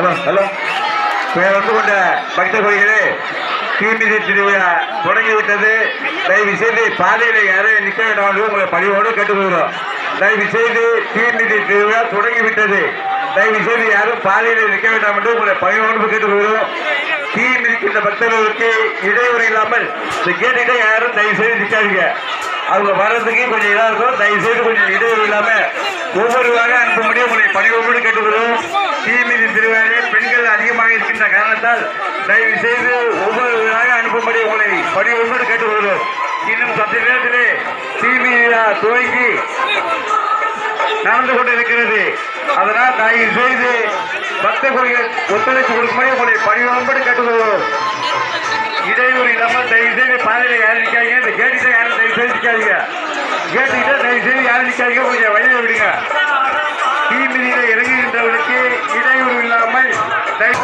Hello hello. பெயர் வந்து கொண்ட பக்த கோயிலே தீமிதி திருவிழா தொடங்கிவிட்டது. தயவு செய்து பாதையில் யாரையும் நிற்க வேண்டாம் உங்களை பணிவோடு கேட்டுக்கொள்கிறோம். தயவு செய்து தீமிதி திருவிழா தொடங்கிவிட்டது. தயவு செய்து யாரும் பாதையில் நிற்க வேண்டாம் என்று உங்களை பணிவோடு கேட்டுக்கொள்கிறோம். தீ இருக்கின்ற பக்தர்களுக்கு இடையூறு இல்லாமல் இந்த கேட்டுக்கிட்ட யாரும் தயவு செய்து நிற்காதீங்க. அவங்க வர்றதுக்கு கொஞ்சம் இதாக இருக்கும். தயவு செய்து கொஞ்சம் இடையூறு இல்லாமல் ஒவ்வொருவராக அனுப்பும்படி உங்களை பணிவோடு கேட்டுக்கிறோம் தீமிதி திருவிழாவில் பெண்கள் அதிகமாக இருக்கின்ற காரணத்தால் தயவு செய்து ஒவ்வொருவராக அனுப்பும்படி உங்களை பணிவோடு கேட்டுக்கொள்கிறோம். இன்னும் சற்று நேரத்திலே தீமிதியா துவங்கி நடந்து கொண்டிருக்கிறது. அதனால் தயவு செய்து பக்த ஒத்துழைப்பு கொடுக்கும்படி உங்களை பணிவோடு கேட்டுக்கொள்கிறோம். இடையூறு இல்லாமல் தயவு செய்து பாதையில் யாரும் நிற்காதீங்க. இந்த கேட்டு யாரும் தயவு செய்து நிற்காதீங்க. கேட்டுக்கிட்ட தயவு செய்து யாரும் நிற்காதீங்க கொஞ்சம் வழியை விடுங்க. தீமிதியில் இறங்குகின்றவர்களுக்கு இடையூறு இல்லாமல் தயவு